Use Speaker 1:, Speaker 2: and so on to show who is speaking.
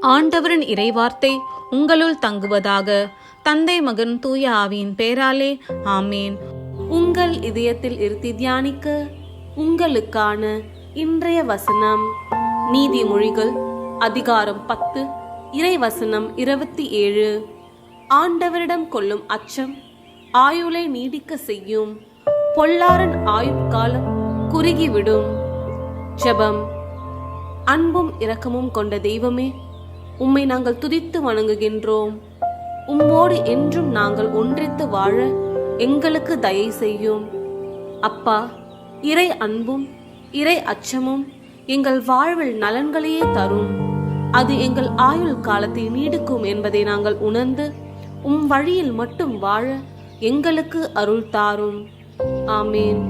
Speaker 1: ஆண்டவரின் இறைவார்த்தை உங்களுள் தங்குவதாக. தந்தை மகன் தூய ஆவியின் பேராலே ஆமேன்.
Speaker 2: உங்கள் இதயத்தில் இருத்தி தியானிக்க உங்களுக்கான இன்றைய வசனம் நீதிமொழிகள் அதிகாரம் பத்து இறை வசனம் இருபத்தி ஏழு. ஆண்டவரிடம் கொள்ளும் அச்சம் ஆயுளை நீடிக்க செய்யும். பொல்லாரன் ஆயுட்காலம் குறுகிவிடும். ஜெபம். அன்பும் இரக்கமும் கொண்ட தெய்வமே உம்மை நாங்கள் துதித்து வணங்குகின்றோம். உம்மோடு என்றும் நாங்கள் ஒன்றித்து வாழ எங்களுக்கு தயை செய்யும். அப்பா இறை அன்பும் இறை அச்சமும் எங்கள் வாழ்வில் நலன்களையே தரும். அது எங்கள் ஆயுள் காலத்தை நீடிக்கும் என்பதை நாங்கள் உணர்ந்து உம் வழியில் மட்டும் வாழ எங்களுக்கு அருள் தாரும். ஆமேன்.